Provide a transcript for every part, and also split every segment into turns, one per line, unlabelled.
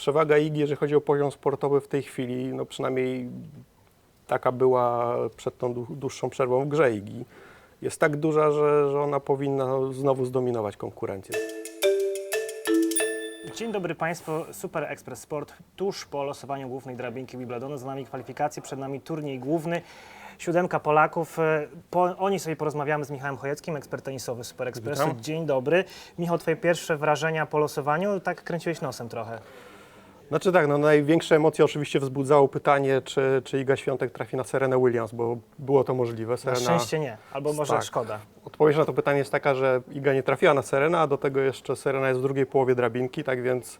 przewaga Igi, jeżeli chodzi o poziom sportowy w tej chwili, no przynajmniej taka była przed tą dłu- dłuższą przerwą w grze Igi, jest tak duża, że, że ona powinna znowu zdominować konkurencję.
Dzień dobry Państwu, Super Express Sport. Tuż po losowaniu głównej drabinki Wimbledonu, za nami kwalifikacje, przed nami turniej główny. Siódemka Polaków. E, Po, o niej sobie porozmawiamy z Michałem Chojeckim, ekspert tenisowy Super Expressu.
Witam.
Dzień dobry. Michał, Twoje pierwsze wrażenia po losowaniu? Tak kręciłeś nosem trochę.
Znaczy tak, no największe emocje oczywiście wzbudzało pytanie, czy, czy Iga Świątek trafi na Serenę Williams, bo było to możliwe.
Na
Serena,
szczęście nie, albo może
Tak.
szkoda.
Odpowiedź na to pytanie jest taka, że Iga nie trafiła na Serena, a do tego jeszcze Serena jest w drugiej połowie drabinki, tak więc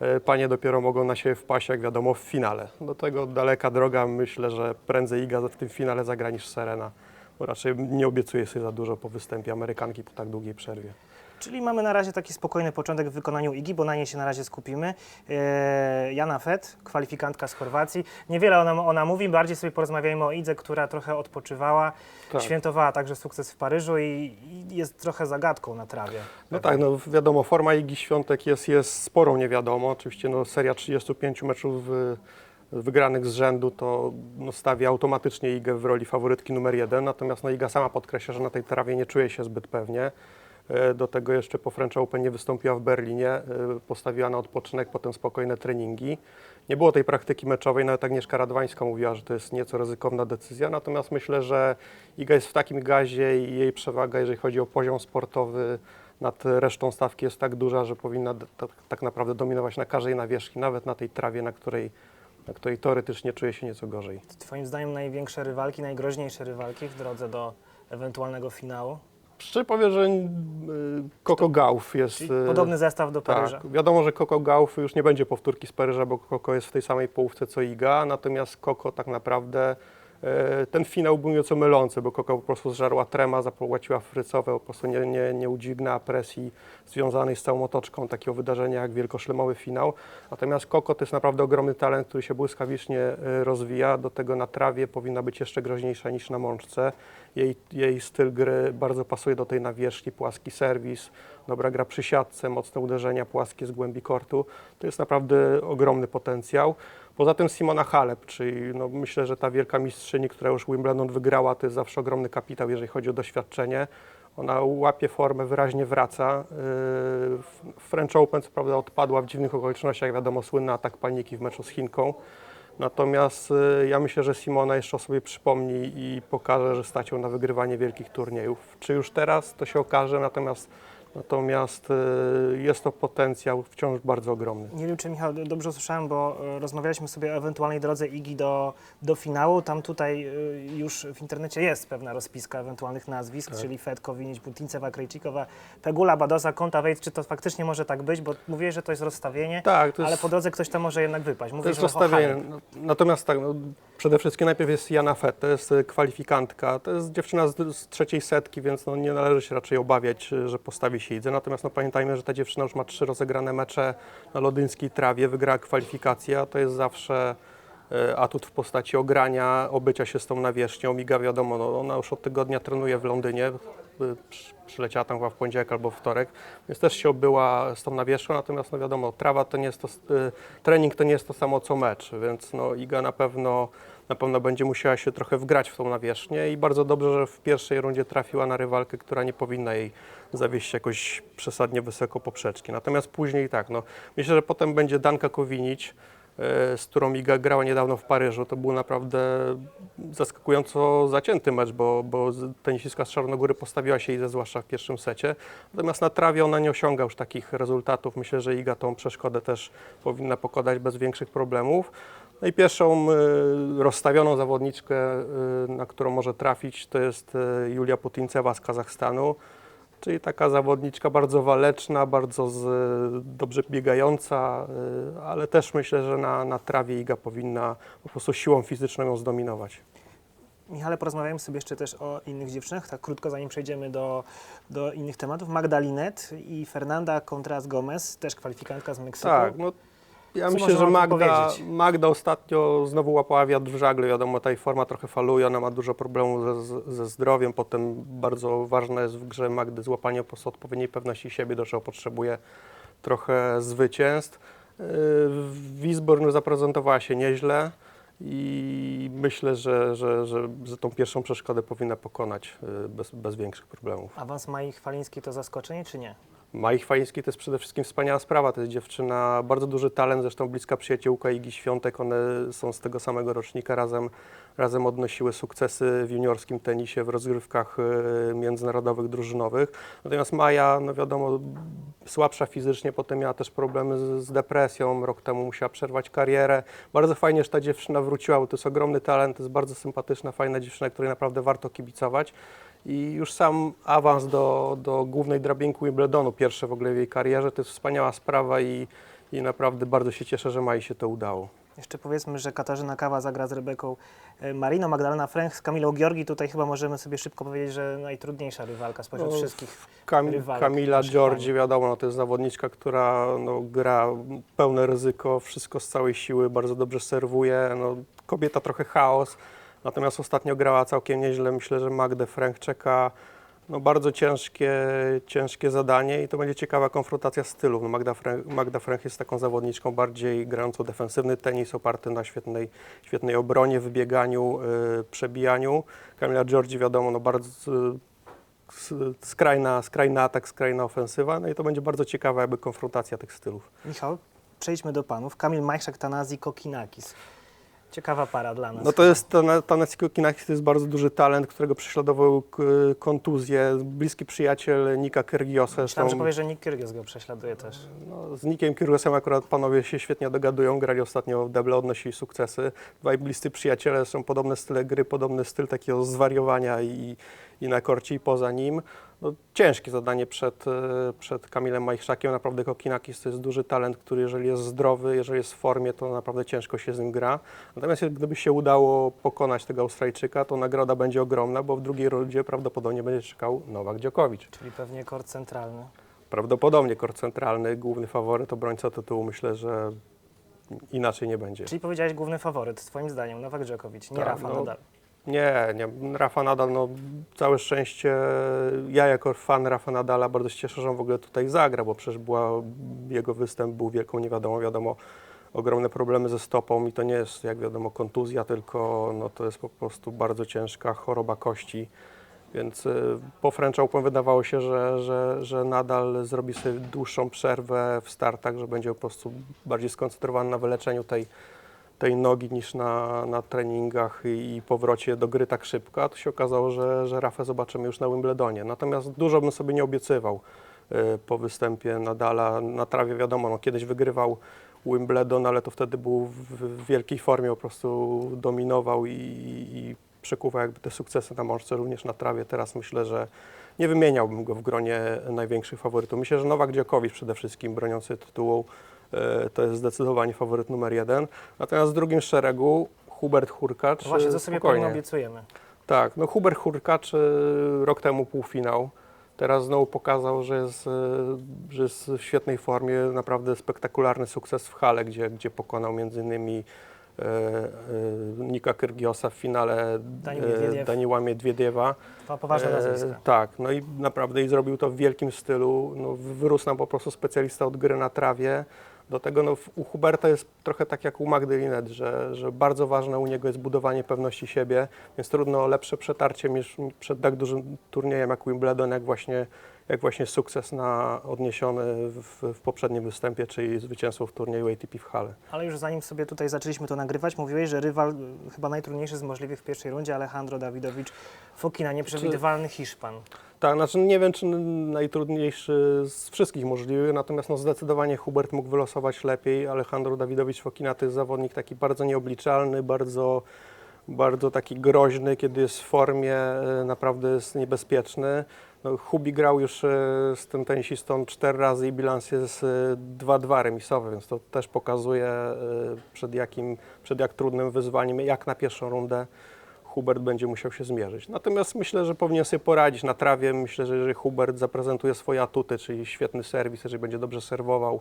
e, panie dopiero mogą na siebie wpaść, jak wiadomo, w finale. Do tego daleka droga, myślę, że prędzej Iga w tym finale zagra niż Serena, bo raczej nie obiecuję sobie za dużo po występie Amerykanki po tak długiej przerwie.
Czyli mamy na razie taki spokojny początek w wykonaniu Igi, bo na niej się na razie skupimy. Eee, Jana Fett, kwalifikantka z Chorwacji. Niewiele ona, ona mówi, bardziej sobie porozmawiajmy o Idze, która trochę odpoczywała,
Tak.
świętowała także sukces w Paryżu i, i jest trochę zagadką na trawie.
No tak, no wiadomo, forma Igi Świątek jest, jest sporą niewiadomą. Oczywiście no, seria 35 meczów y, wygranych z rzędu to no, stawia automatycznie Igę w roli faworytki numer jeden, natomiast no, Iga sama podkreśla, że na tej trawie nie czuje się zbyt pewnie. E, Do tego jeszcze po French Open nie wystąpiła w Berlinie, e, postawiła na odpoczynek, potem spokojne treningi. Nie było tej praktyki meczowej, nawet Agnieszka Radwańska mówiła, że to jest nieco ryzykowna decyzja, natomiast myślę, że Iga jest w takim gazie i jej przewaga, jeżeli chodzi o poziom sportowy nad resztą stawki jest tak duża, że powinna tak, tak naprawdę dominować na każdej nawierzchni, nawet na tej trawie, na której, na której teoretycznie czuje się nieco gorzej.
Twoim zdaniem największe rywalki, najgroźniejsze rywalki w drodze do ewentualnego finału?
Szczerze powiem, że y, Coco Gauff jest...
Czyli
y,
podobny zestaw do Paryża.
Tak, wiadomo, że Coco Gauff już nie będzie powtórki z Paryża, bo Coco jest w tej samej połówce co Iga, natomiast Coco tak naprawdę e, ten finał był nieco mylący, bo Coco po prostu zżarła trema, zapłaciła frycowe, po prostu nie, nie, nie udźwignęła presji związanej z całą otoczką takiego wydarzenia jak wielkoszlemowy finał. Natomiast Coco to jest naprawdę ogromny talent, który się błyskawicznie e, rozwija, do tego na trawie powinna być jeszcze groźniejsza niż na mączce. Jej, jej styl gry bardzo pasuje do tej nawierzchni, płaski serwis, dobra gra przy siatce, mocne uderzenia płaskie z głębi kortu. To jest naprawdę ogromny potencjał. Poza tym Simona Halep, czyli no myślę, że ta wielka mistrzyni, która już Wimbledon wygrała, to jest zawsze ogromny kapitał, jeżeli chodzi o doświadczenie. Ona łapie formę, wyraźnie wraca. Yy, w French Open co prawda odpadła w dziwnych okolicznościach, wiadomo, słynny atak paniki w meczu z Chinką. Natomiast y, ja myślę, że Simona jeszcze o sobie przypomni i pokaże, że stać ją na wygrywanie wielkich turniejów. Czy już teraz, to się okaże, natomiast, natomiast y, jest to potencjał wciąż bardzo ogromny.
Nie wiem, czy Michał dobrze usłyszałem, bo e, rozmawialiśmy sobie o ewentualnej drodze Igi do, do finału. Tam tutaj e, już w internecie jest pewna rozpiska ewentualnych nazwisk,
Tak.
czyli Fed, Kowinić, Putincewa, Krejcikowa, Pegula, Badosa, Konta, Wejt. Czy to faktycznie może tak być? Bo mówiłeś, że to jest rozstawienie,
Tak, to
ale
jest,
po drodze ktoś tam może jednak wypaść.
to jest rozstawienie. No, Natomiast tak, no, przede wszystkim najpierw jest Jana Fett, to jest y, kwalifikantka, to jest dziewczyna z, z trzeciej setki, więc no, nie należy się raczej obawiać, y, że postawi się Idze. Natomiast no, pamiętajmy, że ta dziewczyna już ma trzy rozegrane mecze na lodyńskiej trawie, wygrała kwalifikację, a to jest zawsze y, atut w postaci ogrania, obycia się z tą nawierzchnią. Iga wiadomo, no, ona już od tygodnia trenuje w Londynie, przy- przyleciała tam chyba w poniedziałek albo wtorek, więc też się obyła z tą nawierzchnią, natomiast no wiadomo, trawa to nie jest to, y, trening to nie jest to samo co mecz, więc no Iga na pewno, na pewno będzie musiała się trochę wgrać w tą nawierzchnię i bardzo dobrze, że w pierwszej rundzie trafiła na rywalkę, która nie powinna jej zawieść jakoś przesadnie wysoko poprzeczki. Natomiast później tak, no myślę, że potem będzie Danka Kowinić, y, z którą Iga grała niedawno w Paryżu. To był naprawdę zaskakująco zacięty mecz, bo, bo tenisistka z Czarnogóry postawiła się Idze, zwłaszcza w pierwszym secie. Natomiast na trawie ona nie osiąga już takich rezultatów. Myślę, że Iga tą przeszkodę też powinna pokonać bez większych problemów. No i pierwszą y, rozstawioną zawodniczkę, y, na którą może trafić, to jest y, Julia Putincewa z Kazachstanu. Czyli taka zawodniczka bardzo waleczna, bardzo z, dobrze biegająca, ale też myślę, że na, na trawie Iga powinna po prostu siłą fizyczną ją zdominować.
Michale, porozmawiajmy sobie jeszcze też o innych dziewczynach, tak krótko zanim przejdziemy do, do innych tematów. Magdalinet i Fernanda Contreras Gomez, też kwalifikantka z Meksyku.
Tak, no ja
Co
myślę, że Magda? Magda ostatnio znowu łapała wiatr w żagle. Wiadomo, ta jej forma trochę faluje, ona ma dużo problemów ze, ze zdrowiem. Potem bardzo ważne jest w grze Magdy złapanie po prostu odpowiedniej pewności siebie, do czego potrzebuje trochę zwycięstw. Yy, Lisbon zaprezentowała się nieźle i myślę, że, że, że, że tą pierwszą przeszkodę powinna pokonać y, bez, bez większych problemów.
Awans Mai Chwaliński to zaskoczenie, czy nie?
Mai Chwaliński to jest przede wszystkim wspaniała sprawa. To jest dziewczyna, bardzo duży talent, zresztą bliska przyjaciółka Igi Świątek. One są z tego samego rocznika, razem, razem odnosiły sukcesy w juniorskim tenisie, w rozgrywkach y, międzynarodowych, drużynowych. Natomiast Maja, no wiadomo, słabsza fizycznie, potem miała też problemy z, z depresją, rok temu musiała przerwać karierę. Bardzo fajnie, że ta dziewczyna wróciła, bo to jest ogromny talent, to jest bardzo sympatyczna, fajna dziewczyna, której naprawdę warto kibicować. I już sam awans do, do głównej drabinki Wimbledonu, pierwsze w ogóle w jej karierze, to jest wspaniała sprawa i, i naprawdę bardzo się cieszę, że Mai się to udało.
Jeszcze powiedzmy, że Katarzyna Kawa zagra z Rebeką e, Marino, Magdalena Fręch z Kamilą Georgi. Tutaj chyba możemy sobie szybko powiedzieć, że najtrudniejsza rywalka spośród
No,
wszystkich.
Kam,
rywalek
Kamila Giorgi, wiadomo, no, to jest zawodniczka, która no, gra pełne ryzyko, wszystko z całej siły, bardzo dobrze serwuje. No, kobieta trochę chaos, natomiast ostatnio grała całkiem nieźle. Myślę, że Magdę Frank czeka no, bardzo ciężkie, ciężkie zadanie i to będzie ciekawa konfrontacja stylów. No, Magda, Frank, Magda Frank jest taką zawodniczką bardziej grającą defensywny tenis, oparty na świetnej, świetnej obronie, wybieganiu, y, przebijaniu. Kamila Giorgi, wiadomo, no, bardzo s- skrajna, skrajny atak, skrajna ofensywa, no i to będzie bardzo ciekawa jakby konfrontacja tych stylów.
Michał, przejdźmy do panów. Kamil Majszak, Tanazi, Kokinakis. Ciekawa para dla nas.
No to jest, Tanecki Kokinakis to jest bardzo duży talent, którego prześladował kontuzję, bliski przyjaciel Nika Kyrgiosa.
Myślałem, że powiesz, że Nick Kyrgios go prześladuje też.
No, z Nikiem Kyrgiosem akurat panowie się świetnie dogadują, grali ostatnio w deble, odnosili sukcesy. Dwaj bliscy przyjaciele, są podobne style gry, podobny styl takiego zwariowania i, i na korcie i poza nim. No, ciężkie zadanie przed, e, przed Kamilem Majczakiem, naprawdę Kokinakis to jest duży talent, który jeżeli jest zdrowy, jeżeli jest w formie, to naprawdę ciężko się z nim gra. Natomiast gdyby się udało pokonać tego Australijczyka, to nagroda będzie ogromna, bo w drugiej rundzie prawdopodobnie będzie czekał Nowak Dziokowicz.
Czyli pewnie kort centralny.
Prawdopodobnie kort centralny, główny faworyt, obrońca tytułu, myślę, że inaczej nie będzie.
Czyli powiedziałeś główny faworyt, twoim zdaniem, Nowak Djokovic, nie
Tak,
Rafa
no.
Nadal.
Nie, nie. Rafa Nadal, no całe szczęście, ja jako fan Rafa Nadala bardzo się cieszę, że on w ogóle tutaj zagra, bo przecież była, jego występ był wielką niewiadomą, wiadomo, ogromne problemy ze stopą i to nie jest, jak wiadomo, kontuzja, tylko no, to jest po prostu bardzo ciężka choroba kości. Więc y, po French Open wydawało się, że, że, że nadal zrobi sobie dłuższą przerwę w startach, że będzie po prostu bardziej skoncentrowany na wyleczeniu tej, tej nogi niż na, na treningach i, powrocie do gry tak szybko. A to się okazało, że, że Rafę zobaczymy już na Wimbledonie. Natomiast dużo bym sobie nie obiecywał y, po występie Nadala. Na trawie wiadomo, no, kiedyś wygrywał Wimbledon, ale to wtedy był w, wielkiej formie, po prostu dominował i, i przekuwał jakby te sukcesy na mączce również na trawie. Teraz myślę, że nie wymieniałbym go w gronie największych faworytów. Myślę, że Nowak Dziokowicz przede wszystkim broniący tytułu to jest zdecydowanie faworyt numer jeden. Natomiast w drugim szeregu Hubert Hurkacz.
To właśnie,
e,
co sobie pewnie obiecujemy.
Tak, no Hubert Hurkacz e, rok temu półfinał. Teraz znowu pokazał, że jest, e, że jest w świetnej formie. Naprawdę spektakularny sukces w hale, gdzie, gdzie pokonał między innymi e, e, Nika Kyrgiosa w finale e. Daniła Miedwiediewa.
Dwa poważne
E,
nazwiska.
Tak, no i naprawdę i zrobił to w wielkim stylu. No, wyrósł nam po prostu specjalista od gry na trawie. Do tego no, u Huberta jest trochę tak jak u Magdy Linet, że, że bardzo ważne u niego jest budowanie pewności siebie, więc trudno o lepsze przetarcie niż przed tak dużym turniejem jak Wimbledon, jak właśnie, jak właśnie sukces na odniesiony w, w poprzednim występie, czyli zwycięstwo w turnieju ATP w Hale.
Ale już zanim sobie tutaj zaczęliśmy to nagrywać, mówiłeś, że rywal y, chyba najtrudniejszy z możliwych w pierwszej rundzie, Alejandro Dawidowicz Fokina, nieprzewidywalny Hiszpan.
Tak, znaczy nie wiem, czy najtrudniejszy z wszystkich możliwych, natomiast no zdecydowanie Hubert mógł wylosować lepiej. Alejandro Dawidowicz Fokina to jest zawodnik taki bardzo nieobliczalny, bardzo, bardzo taki groźny, kiedy jest w formie, e, naprawdę jest niebezpieczny. Hubi grał już e, z tym tenisistą cztery razy i bilans jest e, 2-2 remisowy, więc to też pokazuje e, przed, jakim, przed jak trudnym wyzwaniem, jak na pierwszą rundę Hubert będzie musiał się zmierzyć. Natomiast myślę, że powinien sobie poradzić na trawie. Myślę, że jeżeli Hubert zaprezentuje swoje atuty, czyli świetny serwis, jeżeli będzie dobrze serwował,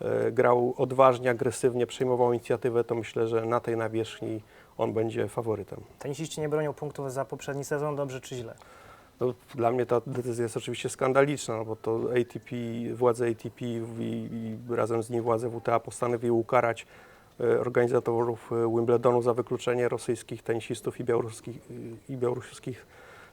e, grał odważnie, agresywnie, przejmował inicjatywę, to myślę, że na tej nawierzchni on będzie faworytem.
Tenisiści nie bronią punktów za poprzedni sezon, dobrze czy źle?
No, dla mnie ta decyzja jest oczywiście skandaliczna, no bo to ATP, władze ATP i, i razem z nim władze WTA postanowiły ukarać e, organizatorów e, Wimbledonu za wykluczenie rosyjskich tenisistów i białoruskich, i białoruskich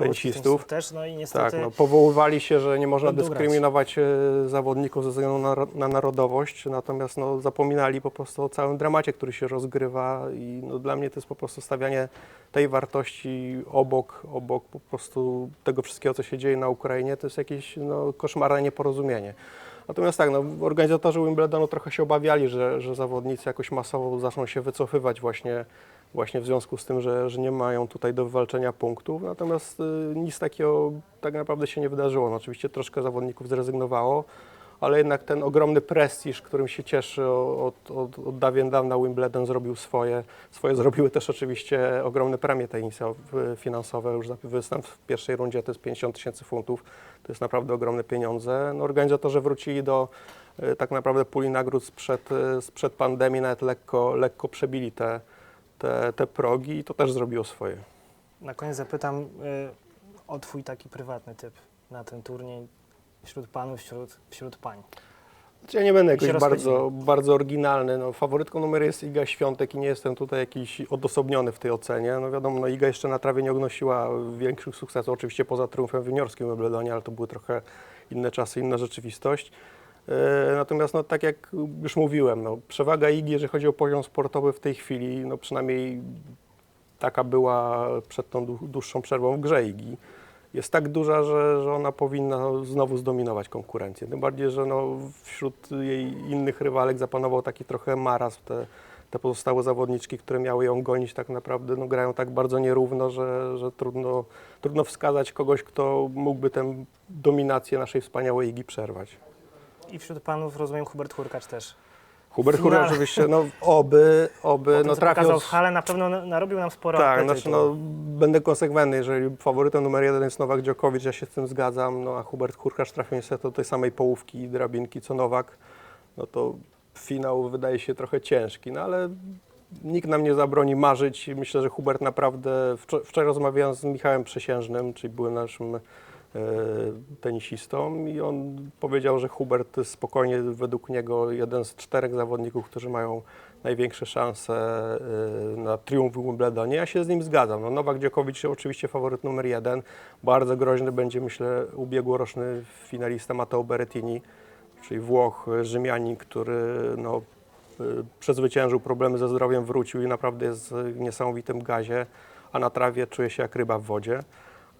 tenisistów.
też, no i niestety
Tak, no, powoływali się, że nie można dyskryminować e, zawodników ze względu na, na narodowość, natomiast no, zapominali po prostu o całym dramacie, który się rozgrywa i no, dla mnie to jest po prostu stawianie tej wartości obok, obok po prostu tego wszystkiego, co się dzieje na Ukrainie, to jest jakieś no, koszmarne nieporozumienie. Natomiast tak, no, organizatorzy Wimbledonu trochę się obawiali, że, że zawodnicy jakoś masowo zaczną się wycofywać właśnie, właśnie w związku z tym, że, że nie mają tutaj do wywalczenia punktów. Natomiast y, nic takiego tak naprawdę się nie wydarzyło. No, oczywiście troszkę zawodników zrezygnowało, ale jednak ten ogromny prestiż, którym się cieszy od, od, od dawien dawna Wimbledon zrobił swoje. Swoje zrobiły też oczywiście ogromne premie tenisowe, finansowe. Już występ w pierwszej rundzie to jest 50 tysięcy funtów. To jest naprawdę ogromne pieniądze. No, organizatorzy wrócili do y, tak naprawdę puli nagród sprzed, y, sprzed pandemii, nawet lekko, lekko przebili te, te, te progi i to też zrobiło swoje.
na koniec zapytam y, o twój taki prywatny typ na ten turniej wśród panów, wśród, wśród pań.
Znaczy, Ja nie będę jakoś bardzo, bardzo oryginalny. No, faworytką numer jest Iga Świątek i nie jestem tutaj jakiś odosobniony w tej ocenie. No wiadomo, no, Iga jeszcze na trawie nie odnosiła większych sukcesów, oczywiście poza triumfem w juniorskim Wimbledonie, ale to były trochę inne czasy, inna rzeczywistość. E, Natomiast, no, tak jak już mówiłem, no, przewaga Igi, jeżeli chodzi o poziom sportowy w tej chwili, no, przynajmniej taka była przed tą dłu- dłuższą przerwą w grze Igi, jest tak duża, że, że ona powinna znowu zdominować konkurencję. Tym bardziej, że no, wśród jej innych rywalek zapanował taki trochę marazm. Te, te pozostałe zawodniczki, które miały ją gonić, tak naprawdę no, grają tak bardzo nierówno, że, że trudno, trudno wskazać kogoś, kto mógłby tę dominację naszej wspaniałej Igi przerwać.
I wśród panów rozumiem Hubert Hurkacz też.
Hubert. Hura oczywiście, no oby, oby,
tym,
no trafił
pokazał w hale, na pewno na- narobił nam sporo
Tak,
apetytu.
znaczy no, będę konsekwentny, jeżeli faworytem numer jeden jest Nowak Djokovic, ja się z tym zgadzam, no a Hubert Hurkacz trafił niestety do tej samej połówki i drabinki co Nowak, no to finał wydaje się trochę ciężki, no ale nikt nam nie zabroni marzyć. Myślę, że Hubert naprawdę, wczor- wczoraj rozmawiałem z Michałem Przesiężnym, czyli byłym naszym tenisistą i on powiedział, że Hubert spokojnie według niego jeden z czterech zawodników, którzy mają największe szanse e, na triumf w Wimbledonie. Ja się z nim zgadzam. No, Nowak Djokovic oczywiście faworyt numer jeden. Bardzo groźny będzie, myślę, ubiegłoroczny finalista Matteo Berrettini, czyli Włoch, e, Rzymianin, który no, e, przezwyciężył problemy ze zdrowiem, wrócił i naprawdę jest w niesamowitym gazie, a na trawie czuje się jak ryba w wodzie.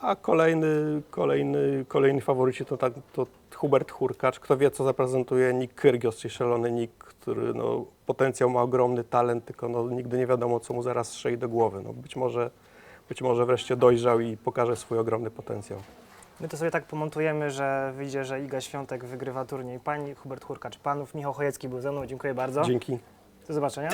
A kolejny, kolejny, kolejny faworyci to, tak, to Hubert Hurkacz. Kto wie, co zaprezentuje Nick Kyrgios, czyli szalony Nick, który no, potencjał ma ogromny talent, tylko no, nigdy nie wiadomo, co mu zaraz strzeli do głowy. No, być, może, być może wreszcie dojrzał i pokaże swój ogromny potencjał.
My to sobie tak pomontujemy, że wyjdzie, że Iga Świątek wygrywa turniej pań, Hubert Hurkacz panów. Michał Chojecki był ze mną, dziękuję bardzo.
Dzięki.
Do zobaczenia.